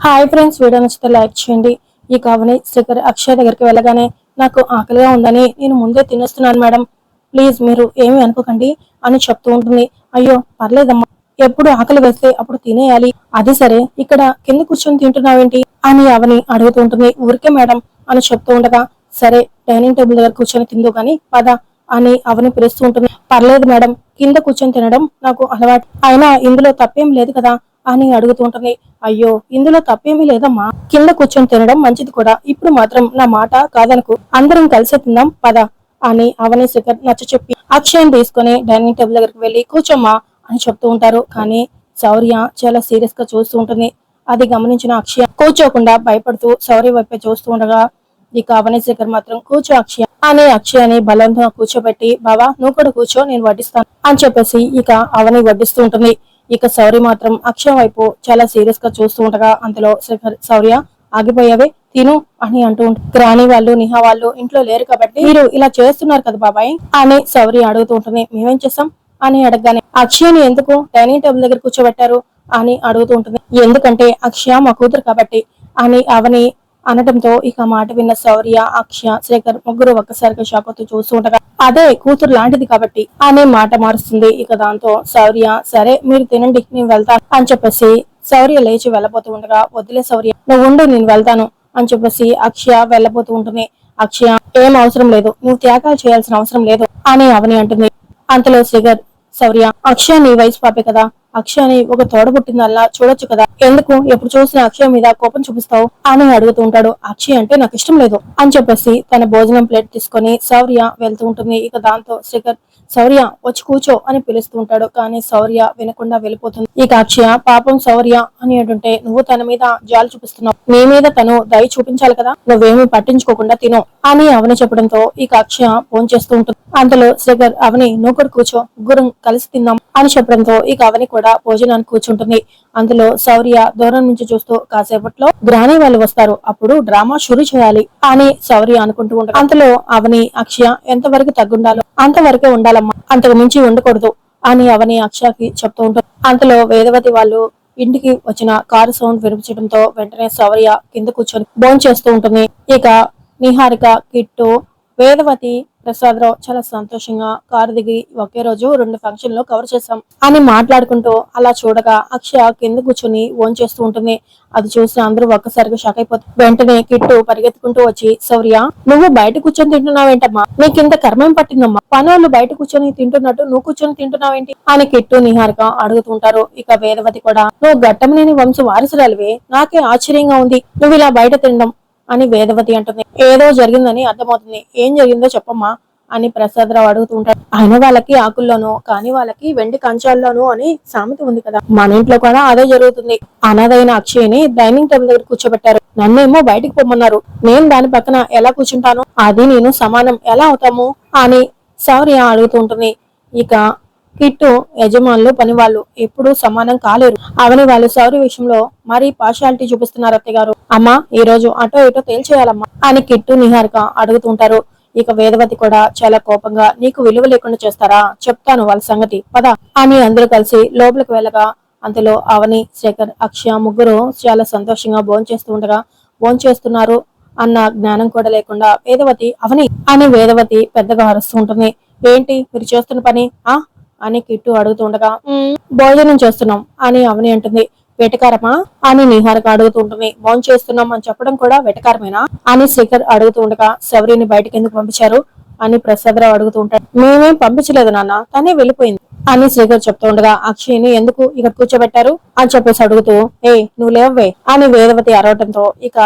Hi friends video నచ్చితే like చేయండి. ఈ కావని శ్రీకర్ అక్షయ్ దగ్గరికి వెళ్ళగానే నాకు ఆకలిగా ఉందని నేను ముందే తినేస్తున్నాను మేడం. ప్లీజ్ మీరు ఏమి అనుకోకండి అని చెప్తూ ఉంటుంది. అయ్యో పర్లేదమ్మా. ఎప్పుడు ఆకలి వేస్తే అప్పుడు తినేయాలి. అది సరే ఇక్కడ కింద కూర్చొని తింటున్నావేంటి అని అవని అడుగుతూ ఉంటుంది. ఊరికే మేడం అని చెప్తూ ఉండగా సరే డైనింగ్ టేబుల్ దగ్గర కూర్చొని తిందు గాని పద అని అవని పిలుస్తూ ఉంటుంది. పర్లేదు మేడం కింద కూర్చొని తినడం నాకు అలవాటు. అయినా ఇందులో తప్పేం లేదు కదా. అని అడుగుతూ ఉంటుంది అయ్యో ఇందులో తప్పేమీ లేదమ్మా. కింద కూర్చొని తినడం మంచిది కూడా. ఇప్పుడు మాత్రం నా మాట కాదనుకు. అందరం కలిసి తిందాం పద అని అవని శిఖర్ నచ్చ చెప్పి అక్షయం తీసుకొని డైనింగ్ టేబుల్ దగ్గరికి వెళ్ళి కూర్చోమ్మా అని చెప్తూ ఉంటారు. కానీ శౌర్య చాలా సీరియస్గా చూస్తూ ఉంటుంది. అది గమనించిన అక్షయ కూర్చోకుండా భయపడుతూ శౌర్య వైపే చూస్తూ ఉండగా ఇక అవని శేఖర్ మాత్రం కూర్చో అక్షయ అని అక్షయని బలంతో కూర్చోబెట్టి బావా నువ్వు కూడా కూర్చో నేను వడ్డిస్తాను అని చెప్పేసి ఇక అవని వడ్డిస్తూ ఉంటుంది. ఇక శౌర్య మాత్రం అక్షయ వైపు చాలా సీరియస్గా చూస్తూ ఉండగా అంతలో శేఖర్ శౌర్య ఆగిపోయావే తిను అని అంటూ ఉంటుంది రాణి వాళ్ళు నిహా వాళ్ళు ఇంట్లో లేరు కాబట్టి మీరు ఇలా చేస్తున్నారు కదా బాబాయ్ అని శౌర్య అడుగుతూ ఉంటుంది మేమేం చేస్తాం అని అడగగానే అక్షయని ఎందుకు డైనింగ్ టేబుల్ దగ్గర కూర్చోబెట్టారు అని అడుగుతూ ఉంటుంది ఎందుకంటే అక్షయ మా కూతురు కాబట్టి అని అవని అనడంతో ఇక మాట విన్న శౌర్య అక్షయ శేఖర్ ముగ్గురు ఒక్కసారిగా షాక్ అవుతూ చూస్తూ ఉండగా అదే కూతురు లాంటిది కాబట్టి అనే మాట మారుస్తుంది. ఇక దాంతో శౌర్య సరే మీరు తినండి నేను వెళ్తాను అని చెప్పేసి శౌర్య లేచి వెళ్ళబోతూ ఉండగా వదిలే శౌర్య నువ్వు ఉండు నేను వెళ్తాను అని చెప్పేసి అక్షయ వెళ్ళబోతూ ఉంటుంది. అక్షయ ఏం అవసరం లేదు నువ్వు త్యాగాలు చేయాల్సిన అవసరం లేదు అని అవని అంటుంది. అంతలో శ్రీగర్ శౌర్య అక్షయ నీ వయసు పాపే కదా అక్షయని ఒక తోడ పుట్టిందల్లా చూడొచ్చు కదా? ఎందుకు? ఎప్పుడు చూసినా అక్షయ మీద కోపం చూపిస్తావు? అని అడుగుతూ ఉంటాడు అక్షయ్ అంటే నాకు ఇష్టం లేదు అని చెప్పేసి తన భోజనం ప్లేట్ తీసుకొని శౌర్య వెళ్తూ ఉంటుంది. ఇక దాంతో శ్రీకర్ శౌర్య వచ్చి కూర్చో అని పిలుస్తుంటాడు కానీ శౌర్య వినకుండా వెళ్ళిపోతుంది. ఇక అక్షయ పాపం శౌర్య అని అంటుంటే నువ్వు తన మీద జాలి చూపిస్తున్నావు. నీ మీద తను దయ చూపించాలి కదా? నువ్వేమీ పట్టించుకోకుండా తిను అని అవని చెప్పడంతో ఇక అక్షయ ఫోన్ చేస్తూ ఉంటుంది. అంతలో శ్రీకర్ అవని నువ్వు కూడా కూర్చో. ముగ్గురం కలిసి తిందాం అని చెప్పడంతో ఇక అవని కూడా భోజనానికి కూర్చుంటుంది. అందులో శౌర్య దూరం నుంచి చూస్తూ కాసేపట్లో గ్రాని వాళ్ళు వస్తారు. అప్పుడు డ్రామా షురు చేయాలి అని శౌర్య అనుకుంటూ ఉంటారు అంతలో అవని అక్షయ ఎంతవరకు తగ్గుండాలో అంతవరకే ఉండాలమ్మా అంతకు మించి ఉండకూడదు అని అవని అక్షకి చెప్తూ ఉంటారు అంతలో వేదవతి వాళ్ళు ఇంటికి వచ్చిన కారు సౌండ్ వినిపించడంతో వెంటనే సౌర్య కింద కూర్చొని బోన్ చేస్తూ ఉంటుంది. ఇక నిహారిక కిట్టు వేదవతి ప్రసాదరావు చాలా సంతోషంగా కారు దిగి ఒకే రోజు రెండు ఫంక్షన్లో కవర్ చేశాం. అని మాట్లాడుకుంటూ అలా చూడగా అక్షయ కింద కూర్చొని ఓన్ చేస్తూ ఉంటుంది. అది చూసి అందరూ ఒక్కసారిగా షాక్ అయిపోతుంది వెంటనే కిట్టు పరిగెత్తుకుంటూ వచ్చి సౌర్య నువ్వు బయట కూర్చొని తింటున్నావేంటమ్మా? నీకింత కర్మం పట్టిందమ్మా. పనులు బయట కూర్చొని తింటున్నట్టు నువ్వు కూర్చొని తింటున్నావేంటి? అని కిట్టు నిహారిక అడుగుతుంటారు ఇక వేదవతి కూడా నువ్వు గట్టమనేని వంశ వారసురాలివే. నాకే ఆశ్చర్యంగా ఉంది. నువ్వు ఇలా బయట తినడం అని వేదవతి అంటుంది. ఏదో జరిగిందని అర్థమవుతుంది. ఏం జరిగిందో చెప్పమ్మా అని ప్రసాదరావు అడుగుతూ ఉంటాడు. అయిన వాళ్ళకి ఆకుల్లోనూ కానీ వాళ్ళకి వెండి కంచాల్లోనూ అని సామెత ఉంది కదా. మన ఇంట్లో కూడా అదే జరుగుతుంది. అనాథైన అక్షయ్ని డైనింగ్ టేబుల్ దగ్గర కూర్చోబెట్టారు. నన్నేమో బయటికి పొమ్మన్నారు. నేను దాని పక్కన ఎలా కూర్చుంటాను? అది నేను సమానం. ఎలా అవుతాము? అని సౌర్య అడుగుతూ ఉంటుంది. ఇక కిట్టు యజమానులు పని వాళ్ళు ఎప్పుడూ సమానం కాలేరు. అవని వాళ్ళు సౌరి విషయంలో మరీ పార్షాలిటీ చూపిస్తున్నారు అత్తయ్య గారు అమ్మా ఈ రోజు అటో ఇటో తేల్చేయాలమ్మా అని కిట్టు నిహారిక అడుగుతుంటారు. ఇక వేదవతి కూడా చాలా కోపంగా నీకు విలువ లేకుండా చేస్తారా? చెప్తాను వాళ్ళ సంగతి. పద. అని అందరూ కలిసి లోపలికి వెళ్ళగా అంతలో అవని శేఖర్ అక్షయ ముగ్గురు చాలా సంతోషంగా భోంచేస్తూ ఉండగా భోంచేస్తున్నారు అన్న జ్ఞానం కూడా లేకుండా వేదవతి అవని అని వేదవతి పెద్దగా అరుస్తూ ఉంటుంది. ఏంటి? మీరు చేస్తున్న పని? ఆ? అని కిట్టు అడుగుతుండగా భోజనం చేస్తున్నాం అని అవని అంటుంది. వెటకారమా? అని నిహారిక అడుగుతుంటుంది. భోజనం చేస్తున్నాం అని చెప్పడం కూడా వెటకారమేనా? అని శేఖర్ అడుగుతూ ఉండగా శౌర్యని బయటకు ఎందుకు పంపించారు? అని ప్రసాదరావు అడుగుతూ ఉంటాడు మేమేం పంపించలేదు నాన్న తనే వెళ్ళిపోయింది అని శ్రీకర్ చెప్తుండగా అక్షయ్ని ఎందుకు ఇక్కడ కూర్చోబెట్టారు? అని చెప్పేసి అడుగుతూ ఏ నువ్వు లేవే అని వేదవతి అరవటంతో ఇక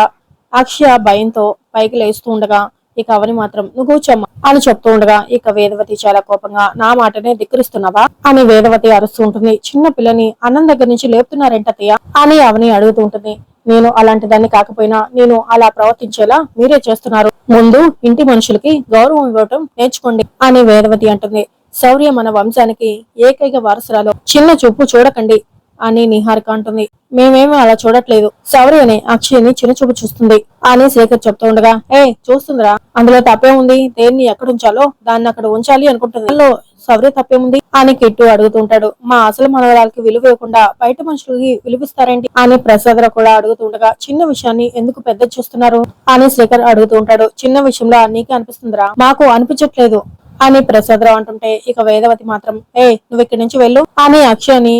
అక్షయ భయంతో పైకి లేస్తూ ఉండగా ఇక అవని మాత్రం నువ్వు కూర్చోమ్మా అని చెప్తూ ఉండగా ఇక వేదవతి చాలా కోపంగా నా మాటనే ధిక్కరిస్తున్నావా? అని వేదవతి అరుస్తూ ఉంటుంది. చిన్న పిల్లని అన్నం దగ్గర నుంచి లేపుతున్నారేంటత్తయ్య అని అవని అడుగుతూ ఉంటుంది. నేను అలాంటి దాన్ని కాకపోయినా నేను అలా ప్రవర్తించేలా మీరే చేస్తున్నారు. ముందు ఇంటి మనుషులకి గౌరవం ఇవ్వటం నేర్చుకోండి అని వేదవతి అంటుంది. శౌర్య మన వంశానికి ఏకైక వారసురాలు. చిన్న చూపు చూడకండి. అని నిహారిక అంటుంది. మేమేమీ అలా చూడట్లేదు. సౌరి అని అక్షయ్ని చిన్నచూపు చూస్తుంది. అని శేఖర్ చెప్తూ ఉండగా ఏ చూస్తుందిరా. అందులో తప్పే ఉంది. దేన్ని ఎక్కడ ఉంచాలో దాన్ని అక్కడ ఉంచాలి అనుకుంటుంది. సౌరి తప్పే తప్పేముంది అని కిట్టు అడుగుతుంటాడు మా అసలు మనవరాలకి విలువ ఇవ్వకుండా బయట మనుషులకి విలువిస్తారేంటి? అని ప్రసాదర కూడా అడుగుతుండగా చిన్న విషయాన్ని ఎందుకు పెద్ద చేస్తున్నారు? అని శేఖర్ అడుగుతూ ఉంటాడు. చిన్న విషయంలో నీకే అనిపిస్తుందిరా. మాకు అనిపించట్లేదు అని ప్రసాదరావు అంటుంటే ఇక వేదవతి మాత్రం ఏ నువ్వు ఇక్కడి నుంచి వెళ్ళు అని అక్షయ్ని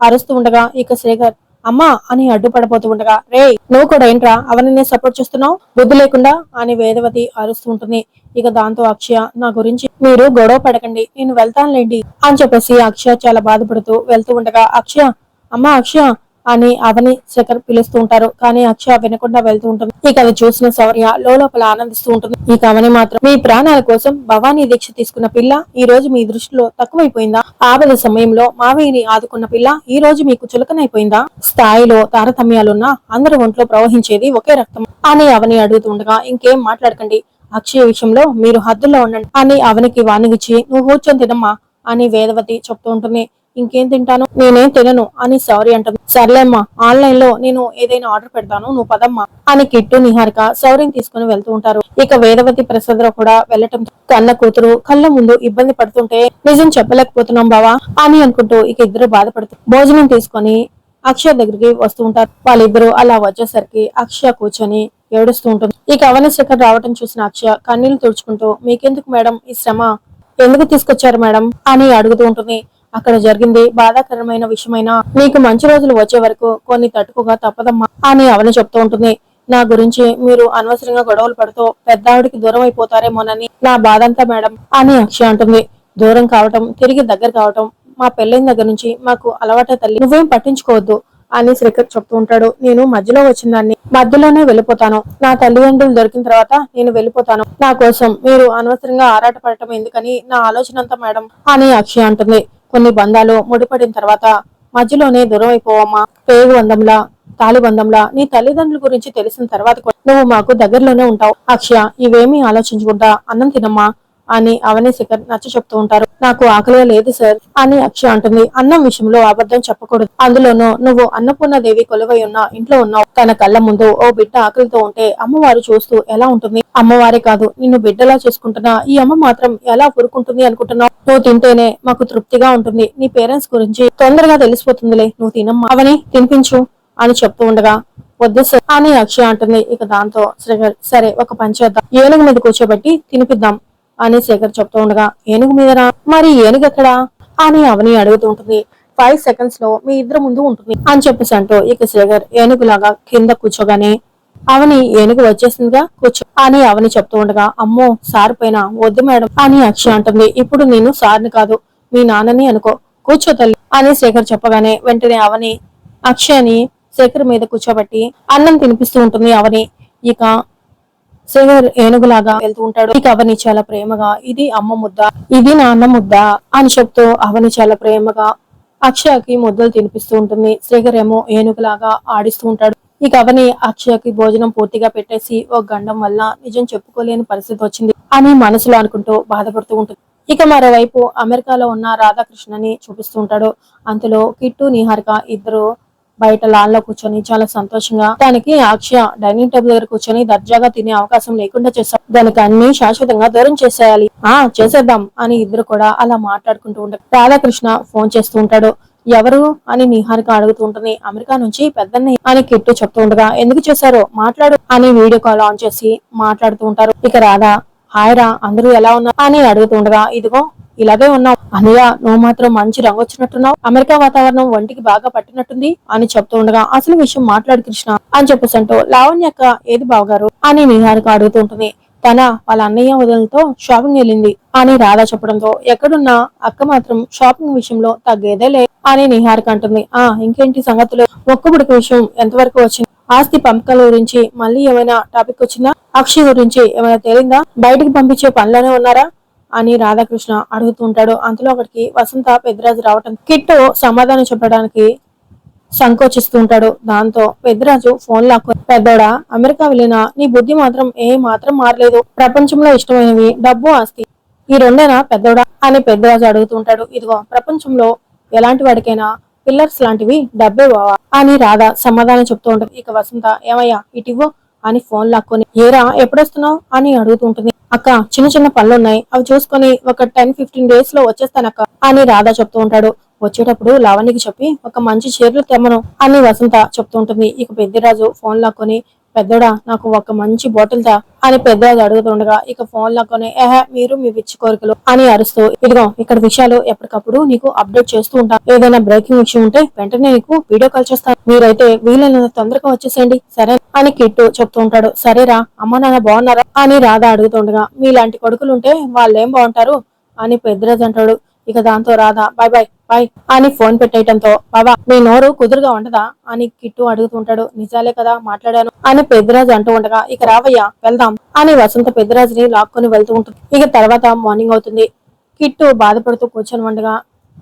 అరుస్తూ ఉండగా ఇక శ్రీగర్ అమ్మా అని అడ్డుపడబోతూ ఉండగా రే నువ్వు కూడా ఏంట్రా? అవన్నీ సపోర్ట్ చేస్తున్నావు? బుద్ధి లేకుండా? అని వేదవతి అరుస్తూ ఉంటుంది. ఇక దాంతో అక్షయ నా గురించి మీరు గొడవ పడకండి నేను వెళ్తానులేండి అని చెప్పేసి అక్షయ చాలా బాధపడుతూ వెళ్తూ ఉండగా అక్షయ అమ్మా అక్షయ అని అవని శేఖర్ పిలుస్తూ ఉంటారు. కానీ అక్షయ వినకుండా వెళ్తూ ఉంటుంది. ఇక అది చూసిన శౌర్య లోపల ఆనందిస్తూ ఉంటుంది. ఇక అవని మాత్రం మీ ప్రాణాల కోసం భవానీ దీక్ష తీసుకున్న పిల్ల ఈ రోజు మీ దృష్టిలో తక్కువైపోయిందా? ఆపద సమయంలో మావయ్యని ఆదుకున్న పిల్ల ఈ రోజు మీకు చులకనైపోయిందా? స్థాయిలో తారతమ్యాలున్నా అందరి ఒంట్లో ప్రవహించేది ఒకే రక్తం. అని అవని అడుగుతుండగా ఇంకేం మాట్లాడకండి. అక్షయ విషయంలో మీరు హద్దుల్లో ఉండండి. అని అవనికి వానిగిచ్చి నువ్వు కూర్చొని తినమ్మా అని వేదవతి చెప్తూ ఉంటుంది. ఇంకేం తింటాను? నేనేం తినను. అని సారీ అంటుంది. సర్లేమ్మా ఆన్లైన్లో నేను ఏదైనా ఆర్డర్ పెడతాను నువ్వు పదమ్మా అని కిట్టు నిహారిక సౌరిని తీసుకుని వెళ్తూ ఉంటారు. ఇక వేదవతి ప్రసాదరావు కూడా వెళ్ళటం కన్న కూతురు కళ్ళ ముందు ఇబ్బంది పడుతుంటే నిజం చెప్పలేకపోతున్నాం బావా అని అనుకుంటూ ఇక ఇద్దరు బాధపడుతూ భోజనం తీసుకొని అక్షయ దగ్గరికి వస్తూ ఉంటారు. వాళ్ళిద్దరూ అలా వచ్చేసరికి అక్షయ కూర్చొని ఏడుస్తూ ఉంటుంది. ఇక అవని రావటం చూసిన అక్షయ కన్నీళ్ళు తుడుచుకుంటూ మీకెందుకు మేడం ఈ శ్రమ? ఎందుకు తీసుకొచ్చారు మేడం? అని అడుగుతూ ఉంటుంది. అక్కడ జరిగింది. బాధాకరమైన విషయమైనా మీకు మంచి రోజులు వచ్చే వరకు కొన్ని తట్టుకోగా తప్పదమ్మా అని అవని చెప్తూ ఉంటుంది. నా గురించి మీరు అనవసరంగా గొడవలు పడుతూ పెద్ద ఆవిడికి దూరం అయిపోతారేమోనని నా బాధంతా మేడం అని అక్షయ అంటుంది. దూరం కావటం తిరిగి దగ్గర కావటం మా పెళ్ళైన దగ్గర నుంచి మాకు అలవాటే తల్లి. నువ్వేం పట్టించుకోవద్దు అని శ్రీకర్ చెప్తూ ఉంటాడు. నేను మధ్యలో వచ్చిన దాన్ని మధ్యలోనే వెళ్ళిపోతాను. నా తల్లిదండ్రులు దొరికిన తర్వాత నేను వెళ్ళిపోతాను. నా కోసం మీరు అనవసరంగా ఆరాటపడటం ఎందుకని నా ఆలోచన అంతా మేడం అని అక్షయ అంటుంది. కొన్ని బంధాలు ముడిపడిన తర్వాత మధ్యలోనే దూరం అయిపోవమ్మా పేగు బంధంలా తాలిబంధంలా నీ తల్లిదండ్రుల గురించి తెలిసిన తర్వాత నువ్వు మాకు దగ్గరలోనే ఉంటావు. అక్షయ ఇవేమీ ఆలోచించకుండా అన్నం తినమ్మా. అని అవని శిఖర్ నచ్చ చెప్తూ ఉంటారు. నాకు ఆకలిగా లేదు సార్ అని అక్షయ అంటుంది. అన్నం విషయంలో అబద్ధం చెప్పకూడదు. అందులోనూ నువ్వు అన్నపూర్ణ దేవి కొలువై ఉన్న ఇంట్లో ఉన్నావు. తన కళ్ళ ముందు ఓ బిడ్డ ఆకలితో ఉంటే అమ్మవారు చూస్తూ ఎలా ఉంటుంది? అమ్మవారే కాదు నిన్ను బిడ్డలా చేసుకుంటున్నా ఈ అమ్మ మాత్రం ఎలా ఊరుకుంటుంది అనుకుంటున్నావు? నువ్వు తింటేనే మాకు తృప్తిగా ఉంటుంది. నీ పేరెంట్స్ గురించి తొందరగా తెలిసిపోతుందిలే. నువ్వు తినమ్మా. అవని తినిపించు అని చెప్తూ ఉండగా వద్దు సార్ అని అక్షయ అంటుంది. ఇక దాంతో శ్రీకర్ సరే ఒక పని చేద్దాం. ఏనుగు మీద కూర్చోబెట్టి తినిపిద్దాం. అని శేఖర్ చెప్తూ ఉండగా ఏనుగు మీదరా మరి ఏనుగు ఎక్కడా? అని అవని అడుగుతూ ఉంటుంది. ఫైవ్ సెకండ్స్లో మీ ఇద్దరు ముందు ఉంటుంది అని చెప్పేసి అంటూ ఇక శేఖర్ ఏనుగులాగా కింద కూర్చోగానే అవని ఏనుగు వచ్చేసిందిగా కూర్చో అని అవని చెప్తూ ఉండగా అమ్మో సార్ పైన వద్దు మేడం అని అక్షయ అంటుంది. ఇప్పుడు నేను సార్ని కాదు మీ నాన్నని అనుకో. కూర్చో తల్లి అని శేఖర్ చెప్పగానే వెంటనే అవని అక్షయని శేఖర్ మీద కూర్చోబెట్టి అన్నం తినిపిస్తూ ఉంటుంది అవని. ఇక శేఖర్ ఏనుగులాగా వెళ్తూ ఉంటాడు. ఇక అవని చాలా ప్రేమగా ఇది అమ్మ ముద్ద ఇది నాన్న ముద్ద అని చెప్తూ అవని చాలా ప్రేమగా అక్షయకి ముద్దలు తినిపిస్తూ ఉంటుంది. శేఖర్ ఏమో ఏనుగులాగా ఆడిస్తూ ఉంటాడు. ఇక అవని అక్షయకి భోజనం పూర్తిగా పెట్టేసి ఒక గండం వల్ల నిజం చెప్పుకోలేని పరిస్థితి వచ్చింది అని మనసులో అనుకుంటూ బాధపడుతూ ఉంటుంది. ఇక మరోవైపు అమెరికాలో ఉన్న రాధాకృష్ణని చూపిస్తూ ఉంటాడు. అంతలో కిట్టు నిహారిక ఇద్దరు బయట లాన్లో కూర్చొని చాలా సంతోషంగా దానికి అక్షయ డైనింగ్ టేబుల్ దగ్గర కూర్చొని దర్జాగా తినే అవకాశం లేకుండా చేశాం దానికి అన్ని శాశ్వతంగా దూరం చేసేయాలి. ఆ చేసేద్దాం అని ఇద్దరు కూడా అలా మాట్లాడుకుంటూ ఉంటారు. రాధాకృష్ణ ఫోన్ చేస్తూ ఉంటాడు. ఎవరు అని నిహారిక అడుగుతూ ఉంటుంది. అమెరికా నుంచి పెద్దన్ని అని కిట్టు చెప్తూ ఉండగా ఎందుకు చేశారో మాట్లాడు అని వీడియో కాల్ ఆన్ చేసి మాట్లాడుతూ ఉంటారు. ఇక రాధా హాయ్ రా అందరూ ఎలా ఉన్నారు? అని అడుగుతుండగా ఇదిగో ఇలాగే ఉన్నావు. అనయ్య నువ్వు మాత్రం మంచి రంగు వచ్చినట్టున్నావు. అమెరికా వాతావరణం ఒంటికి బాగా పట్టినట్టుంది అని చెప్తూ ఉండగా అసలు విషయం మాట్లాడు కృష్ణ అని చెప్పేసి అంటూ లావణ్యక్క ఏది బావగారు? అని నిహారిక అడుగుతూ ఉంటుంది. తన వాళ్ళ అన్నయ్య వదలతో షాపింగ్ వెళ్ళింది అని రాధా చెప్పడంతో ఎక్కడున్నా అక్క మాత్రం షాపింగ్ విషయంలో తగ్గేదేలే అని నిహారిక అంటుంది. ఆ ఇంకేంటి సంగతులు? ఒక్కబుడికి విషయం ఎంతవరకు వచ్చింది? ఆస్తి పంపకాల గురించి మళ్ళీ ఏమైనా టాపిక్ వచ్చిందా? అక్షయ్ గురించి ఏమైనా తేలిందా? బయటకు పంపించే పనిలోనే ఉన్నారా? అని రాధాకృష్ణ అడుగుతుంటాడు అంతలో అక్కడికి వసంత పెద్దరాజు రావటం కిట్టు సమాధానం చెప్పడానికి సంకోచిస్తూ ఉంటాడు. దాంతో పెద్దరాజు ఫోన్ లాక్కు పెద్దోడా అమెరికా వెళ్ళినా నీ బుద్ధి మాత్రం ఏ మాత్రం మారలేదు. ప్రపంచంలో ఇష్టమైనవి డబ్బు ఆస్తి ఈ రెండేనా పెద్దోడా అని పెద్దరాజు అడుగుతుంటాడు ఇదిగో ప్రపంచంలో ఎలాంటి వాడికైనా పిల్లర్స్ లాంటివి డబ్బే బావా అని రాధ సమాధానం చెప్తూ ఉంటుంది. ఇక వసంత ఏమయ్యా ఇటివో అని ఫోన్ లాక్కొని ఏరా ఎప్పుడొస్తున్నావు? అని అడుగుతుంటుంది. అక్క చిన్న చిన్న పనులు ఉన్నాయి అవి చూసుకొని ఒక టెన్ ఫిఫ్టీన్ డేస్లో వచ్చేస్తానక్క అని రాధా చెప్తూ ఉంటాడు. వచ్చేటప్పుడు లావణ్యకి చెప్పి ఒక మంచి చీరలు తెమ్మను అని వసంత చెప్తూ ఉంటుంది. ఇక పెద్దిరాజు ఫోన్ లాక్కొని పెద్దోడా నాకు ఒక మంచి బాటిల్ తా అని పెద్దరాజు అడుగుతుండగా ఇక ఫోన్ లాక్కొని ఏహ మీరు మీ విచ్చి కోరికలు అని అరుస్తూ ఇదిగో ఇక్కడ విషయాలు ఎప్పటికప్పుడు నీకు అప్డేట్ చేస్తూ ఉంటాను ఏదైనా బ్రేకింగ్ విషయం ఉంటే వెంటనే నీకు వీడియో కాల్ చేస్తాను మీరైతే వీలైనంత తొందరగా వచ్చేసేయండి. సరే అని కిట్టు చెప్తూ ఉంటాడు. సరేరా అమ్మ నాన్న బాగున్నారా? అని రాధ అడుగుతుండగా మీలాంటి కొడుకులు ఉంటే వాళ్ళేం బాగుంటారు? అని పెద్దరాజు అంటాడు. ఇక దాంతో రాధా బాయ్ బాయ్ బాయ్ అని ఫోన్ పెట్టేయటంతో బాబా మీ నోరు కుదురుగా ఉండదా? అని కిట్టు అడుగుతుంటాడు. నిజాలే కదా మాట్లాడాను అని పెద్దరాజు అంటూ ఉండగా ఇక రావయ్యా వెళ్దాం అని వసంత పెద్దరాజుని లాక్కొని వెళ్తూ ఉంటుంది. ఇక తర్వాత మార్నింగ్ అవుతుంది. కిట్టు బాధపడుతూ కూర్చొని ఉండగా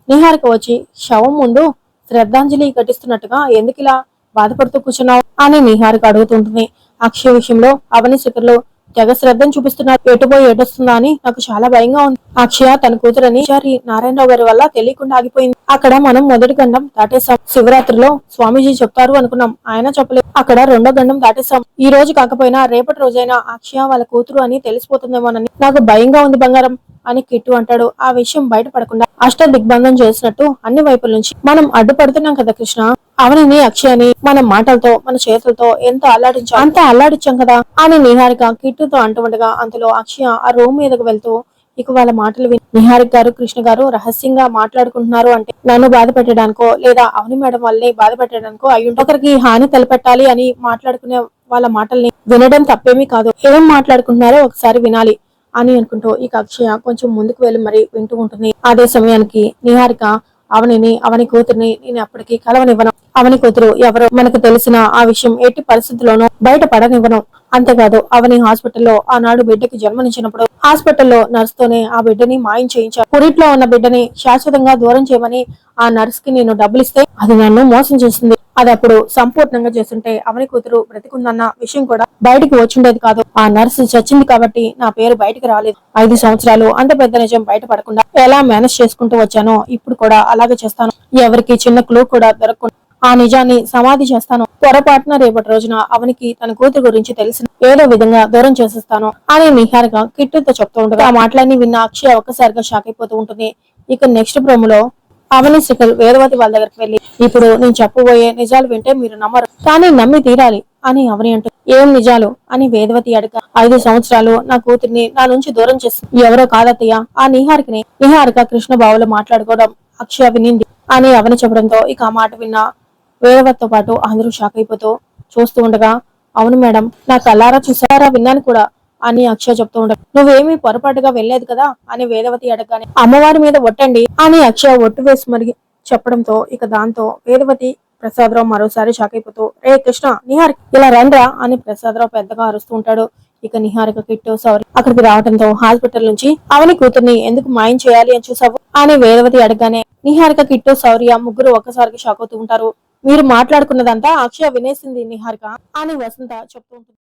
నిహారిక వచ్చి శవం ముందు శ్రద్ధాంజలి ఘటిస్తున్నట్టుగా ఎందుకు ఇలా బాధపడుతూ కూర్చున్నావు? అని నిహారిక అడుగుతుంటుంది అక్షయ విషయంలో అవని శిఖర్లు తెగ శ్రద్ధను చూపిస్తున్నారు ఎటుపోయి ఏడుస్తుందా అని నాకు చాలా భయంగా ఉంది. అక్షయ తన కూతురని చారి నారాయణరావు గారి వల్ల తెలియకుండా ఆగిపోయింది. అక్కడ మనం మొదటి గండం దాటేసాం శివరాత్రిలో స్వామీజీ చెప్తారు అనుకున్నాం. ఆయన చెప్పలేదు. అక్కడ రెండో గండం దాటేసాం ఈ రోజు కాకపోయినా రేపటి రోజైనా అక్షయ వాళ్ళ కూతురు అని తెలిసిపోతుందేమోనని నాకు భయంగా ఉంది బంగారం. అని కిట్టు అంటాడు. ఆ విషయం బయటపడకుండా అష్ట దిగ్బంధం చేసినట్టు అన్ని వైపుల నుంచి మనం అడ్డుపడుతున్నాం కదా కృష్ణ. అవనిని అక్షయని మన మాటలతో మన చేతులతో ఎంత అల్లాడించాం అంత అల్లాడించాం కదా. అని నిహారిక కిట్టుతో అంటూ ఉండగా అంతలో అక్షయ ఆ రూమ్ మీదకు వెళ్తూ ఇక వాళ్ళ మాటలు విని నిహారిక గారు కృష్ణ గారు రహస్యంగా మాట్లాడుకుంటున్నారు అంటే నన్ను బాధ పెట్టడానికో లేదా అవని మేడం వల్లే బాధ పెట్టడానికో అయ్యుంటే ఒకరికి హాని తలపెట్టాలి అని మాట్లాడుకునే వాళ్ళ మాటల్ని వినడం తప్పేమీ కాదు. ఏం మాట్లాడుకుంటున్నారో ఒకసారి వినాలి. అని అనుకుంటూ ఇక అక్షయ కొంచెం ముందుకు వెళ్ళి మరి వింటూ ఉంటుంది. అదే సమయానికి నిహారిక అవనిని అవని కూతురిని నేను అప్పటికి కలవనివ్వను. అవని కూతురు ఎవరో మనకు తెలిసిన ఆ విషయం ఎట్టి పరిస్థితుల్లోనూ బయట పడనివ్వను అంతేకాదు అవని హాస్పిటల్లో ఆనాడు బిడ్డకి జన్మనిచ్చినప్పుడు హాస్పిటల్లో నర్స్తోనే ఆ బిడ్డని మాయం చేయించారు. పురిట్లో ఉన్న బిడ్డని శాశ్వతంగా దూరం చేయమని ఆ నర్స్కి నేను డబ్బులు ఇస్తే అది నన్ను మోసం చేసింది అది అప్పుడు సంపూర్ణంగా చేస్తుంటే అవని కూతురు బ్రతికుందన్న విషయం కూడా బయటికి వచ్చిండేది కాదు. ఆ నర్సు చచ్చింది కాబట్టి నా పేరు బయటికి రాలేదు. ఐదు సంవత్సరాలు అంత పెద్ద నిజం బయటపడకుండా ఎలా మేనేజ్ చేసుకుంటూ వచ్చానో ఇప్పుడు కూడా అలాగే చేస్తాను. ఎవరికి చిన్న క్లూ కూడా దొరకకుండా ఆ నిజాన్ని సమాధి చేస్తాను. పొరపాటున రేపటి రోజున అవనికి తన కూతురు గురించి తెలిసిన ఏదో విధంగా దూరం చేసేస్తాను అని నిహారిక కిట్టుతో చెప్తూ ఉంటుంది ఆ మాటలన్నీ విన్న అక్షయ ఒక్కసారిగా షాక్ అయిపోతూ ఉంటుంది. ఇక నెక్స్ట్ ప్రోమోలో అవని శిఖల్ వేదవతి వాళ్ళ దగ్గరికి వెళ్ళి ఇప్పుడు నేను చెప్పబోయే నిజాలు వింటే మీరు నమ్మరు కానీ నమ్మి తీరాలి అని అవని అంటూ ఏం నిజాలు? అని వేదవతి అడగ. ఐదు సంవత్సరాలు నా కూతుర్ని నా నుంచి దూరం చేసి ఎవరో కాదత్తయ్య? ఆ నిహారికని నిహారిక కృష్ణ బావులు మాట్లాడుకోవడం అక్షయ వినింది అని అవని చెప్పడంతో ఇక ఆ మాట విన్న వేరవతో పాటు అందరూ షాక్ అయిపోతూ చూస్తూ ఉండగా అవును మేడం నా కల్లారా చూసారా విన్నాను కూడా అని అక్షయ చెప్తూ ఉండగా నువ్వేమీ పొరపాటుగా వెళ్ళలేదు కదా అని వేదవతి అడగగానే అమ్మవారి మీద ఒట్టండి అని అక్షయ ఒట్టు వేసి మరి చెప్పడంతో ఇక దాంతో వేదవతి ప్రసాదరావు మరోసారి షాక్ అయిపోతూ రే కృష్ణ నిహారిక ఇలా రండ్రా అని ప్రసాదరావు పెద్దగా అరుస్తూ ఉంటాడు. ఇక నిహారిక కిట్టు సౌరి అక్కడికి రావడంతో హాస్పిటల్ నుంచి అవని కూతుర్ని ఎందుకు మాయం చేయాలి అని చూసావు? అని వేదవతి అడగగానే నిహారిక కిట్టు సౌర్య ముగ్గురు ఒక్కసారికి షాక్ అవుతూ ఉంటారు. మీరు మాట్లాడుకున్నదంతా అక్షయ వినేసింది నిహారిక అని వసంత చెప్తూ ఉంటుంది.